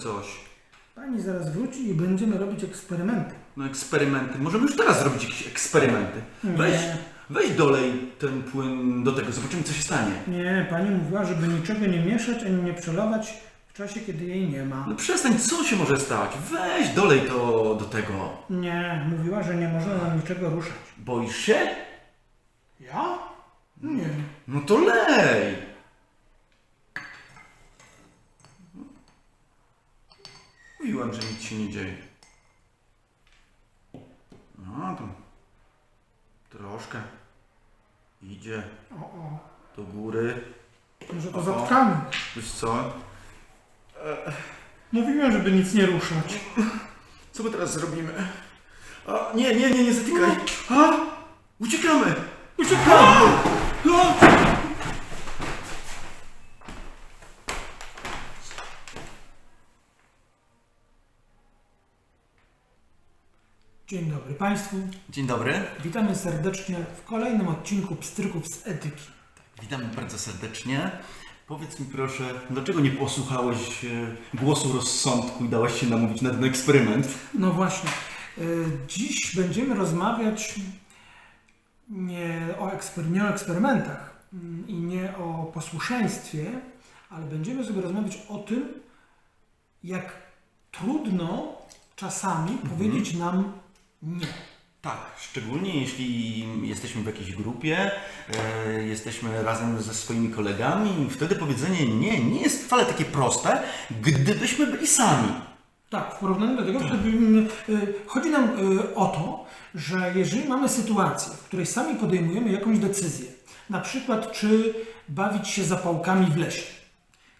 zróbmy coś. Pani zaraz wróci i będziemy robić eksperymenty. No eksperymenty. Możemy już teraz zrobić jakieś eksperymenty. Weź, Nie. weź dolej ten płyn do tego, zobaczymy co się stanie. Nie, pani mówiła, żeby niczego nie mieszać ani nie przelewać w czasie, kiedy jej nie ma. No przestań, co się może stać? Weź dolej to do tego. Nie, mówiła, że nie można nam niczego ruszać. Boisz się? Ja? Nie. No to lej! Mówiłem, że nic się nie dzieje. No to troszkę idzie O, o. do góry. Może to O. zatkamy. Wiesz co? Mówiłem, żeby nic nie ruszać. Co my teraz zrobimy? A, nie, nie, nie, nie zatykaj. A, uciekamy! Uciekamy! A! Dzień dobry Państwu. Dzień dobry. Witamy serdecznie w kolejnym odcinku Pstryków z Etyki. Witamy bardzo serdecznie. Powiedz mi proszę, dlaczego nie posłuchałeś e, głosu rozsądku i dałaś się namówić na ten eksperyment? No właśnie. y, Dziś będziemy rozmawiać nie o, eksper- nie o eksperymentach mm, i nie o posłuszeństwie, ale będziemy sobie rozmawiać o tym, jak trudno czasami powiedzieć nam. Tak, szczególnie jeśli jesteśmy w jakiejś grupie, e, jesteśmy razem ze swoimi kolegami, wtedy powiedzenie nie nie jest wcale takie proste, gdybyśmy byli sami. Tak, w porównaniu do tego, wtedy, mm, y, chodzi nam y, o to, że jeżeli mamy sytuację, w której sami podejmujemy jakąś decyzję, na przykład czy bawić się zapałkami w lesie,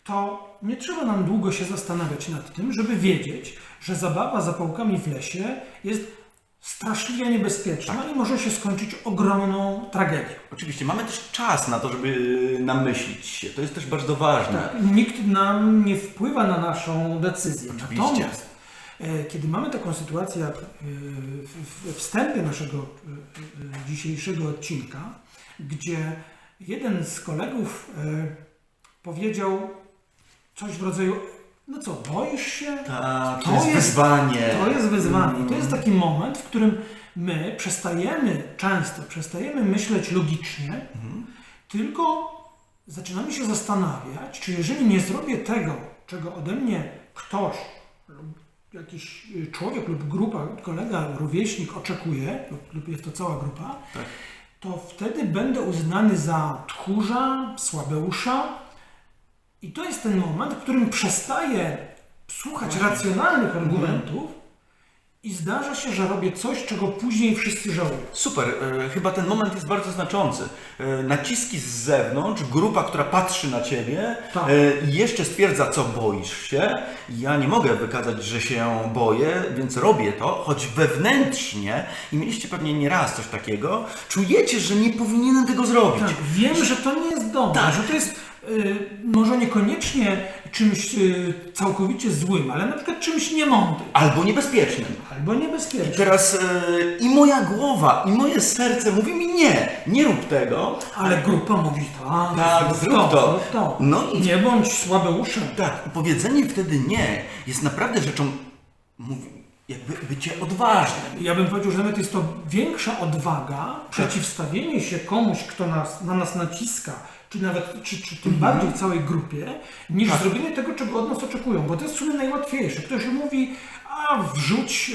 to nie trzeba nam długo się zastanawiać nad tym, żeby wiedzieć, że zabawa zapałkami w lesie jest straszliwie niebezpieczna i może się skończyć ogromną tragedią. Oczywiście mamy też czas na to, żeby namyślić się. To jest też bardzo ważne. Tak, nikt nam nie wpływa na naszą decyzję. Oczywiście. Natomiast e, kiedy mamy taką sytuację jak e, w- wstępie naszego e, dzisiejszego odcinka, gdzie jeden z kolegów powiedział coś w rodzaju no co, boisz się? Tak, to, To jest, jest- wyzwanie. To jest wyzwanie. To jest taki moment, w którym my przestajemy, często przestajemy myśleć logicznie, tylko zaczynamy się zastanawiać, czy jeżeli nie zrobię tego, czego ode mnie ktoś, lub jakiś y, człowiek lub grupa, kolega, rówieśnik oczekuje, lub, lub jest to cała grupa, Tak. to wtedy będę uznany za tchórza, słabeusza. I to jest ten moment, w którym przestaję słuchać racjonalnych argumentów i zdarza się, że robię coś, czego później wszyscy żałują. Super, e, chyba ten moment jest bardzo znaczący. E, naciski z zewnątrz, grupa, która patrzy na ciebie, Tak. e, i jeszcze stwierdza, co boisz się. Ja nie mogę wykazać, że się boję, więc robię to, choć wewnętrznie, i mieliście pewnie nieraz coś takiego, czujecie, że nie powinienem tego zrobić. Tak, wiem, że to nie jest dobre, Tak. że to jest może niekoniecznie czymś y, całkowicie złym, ale na przykład czymś niemądrym Albo niebezpiecznym. albo niebezpiecznym. Teraz e, i moja głowa, i moje serce mówi mi nie, nie rób tego. Ale grupa mówi tak, Tak, zrób to. to. No i- Nie bądź słabeuszem. Tak, i powiedzenie wtedy nie jest naprawdę rzeczą, mówi, jakby bycie odważnym. Ja bym powiedział, że nawet jest to większa odwaga, przeciwstawienie się komuś, kto nas, na nas naciska, czy nawet, czy, czy tym bardziej całej grupie, niż Tak. zrobienie tego, czego od nas oczekują, bo to jest w sumie najłatwiejsze. Ktoś mówi, a wrzuć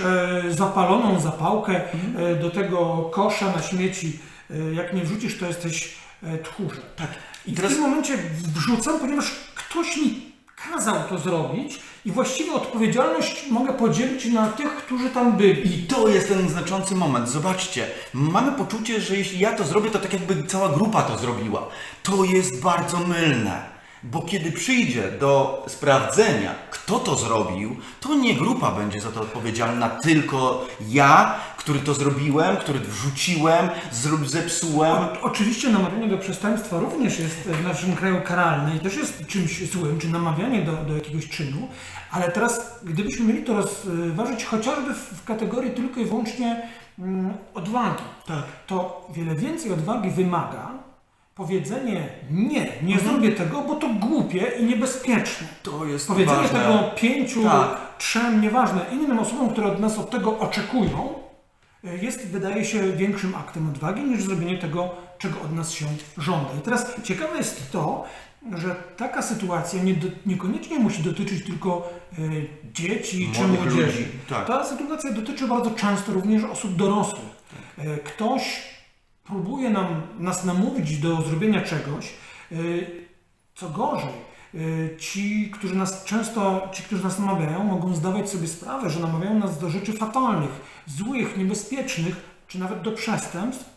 e, zapaloną zapałkę e, do tego kosza na śmieci, e, jak nie wrzucisz, to jesteś e, tchórzem. Tak. I I w teraz tym momencie wrzucam, ponieważ ktoś mi kazał to zrobić i właściwie odpowiedzialność mogę podzielić na tych, którzy tam byli. i to jest ten znaczący moment. Zobaczcie, mamy poczucie, że jeśli ja to zrobię, to tak jakby cała grupa to zrobiła. To jest bardzo mylne. Bo kiedy przyjdzie do sprawdzenia, kto to zrobił, to nie grupa będzie za to odpowiedzialna, tylko ja, który to zrobiłem, który wrzuciłem, zrób, zepsułem. O, oczywiście namawianie do przestępstwa również jest w naszym kraju karalne i też jest czymś złym, czy namawianie do, do jakiegoś czynu, ale teraz gdybyśmy mieli to rozważyć chociażby w, kategorii tylko i wyłącznie mm, odwagi, Tak. to wiele więcej odwagi wymaga powiedzenie nie, nie zrobię tego, bo to głupie i niebezpieczne. To jest Powiedzenie ważne. tego pięciu, Tak. trzem, nieważne, innym osobom, które od nas od tego oczekują, jest, wydaje się, większym aktem odwagi niż zrobienie tego, czego od nas się żąda. I teraz ciekawe jest to, że taka sytuacja nie do, niekoniecznie musi dotyczyć tylko y, dzieci czy Młodych młodzieży. ludzi, tak. Ta sytuacja dotyczy bardzo często również osób dorosłych. Y, Ktoś próbuje nam, nas namówić do zrobienia czegoś, y, co gorzej, ci, którzy nas często, ci, którzy nas namawiają, mogą zdawać sobie sprawę, że namawiają nas do rzeczy fatalnych, złych, niebezpiecznych, czy nawet do przestępstw.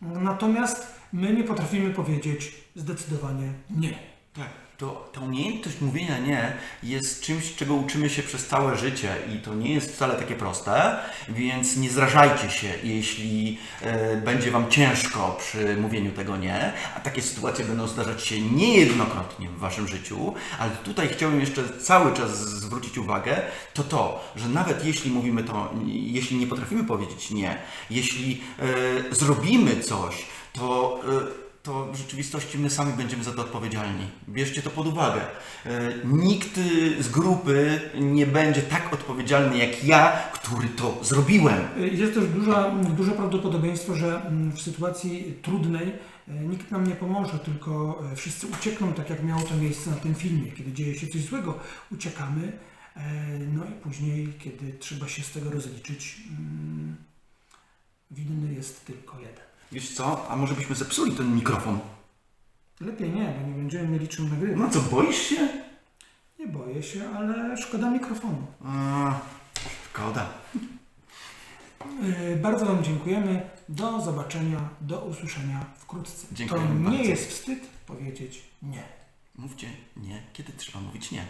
Natomiast my nie potrafimy powiedzieć zdecydowanie nie. Tak, to, ta umiejętność mówienia nie jest czymś, czego uczymy się przez całe życie i to nie jest wcale takie proste, więc nie zrażajcie się, jeśli e, będzie Wam ciężko przy mówieniu tego nie, a takie sytuacje będą zdarzać się niejednokrotnie w Waszym życiu, ale tutaj chciałbym jeszcze cały czas zwrócić uwagę, to to, że nawet jeśli mówimy to, jeśli nie potrafimy powiedzieć nie, jeśli e, zrobimy coś, to e, to w rzeczywistości my sami będziemy za to odpowiedzialni. Bierzcie to pod uwagę. E, Nikt y, z grupy nie będzie tak odpowiedzialny jak ja, który to zrobiłem. Y, Jest też duża, duże prawdopodobieństwo, że mm, w sytuacji trudnej y, nikt nam nie pomoże, tylko wszyscy uciekną, tak jak miało to miejsce na tym filmie. Kiedy dzieje się coś złego, uciekamy, e, no i później, kiedy trzeba się z tego rozliczyć, mm, winny jest tylko jeden. Wiesz co, a może byśmy zepsuli ten mikrofon? Lepiej nie, bo nie będziemy mieli czym nagrywać. No co, boisz się? Nie boję się, ale szkoda mikrofonu. A, szkoda. Y, Bardzo Wam dziękujemy. Do zobaczenia, do usłyszenia wkrótce. Dziękujemy to nie bardzo. jest wstyd powiedzieć nie. Mówcie nie, kiedy trzeba mówić nie.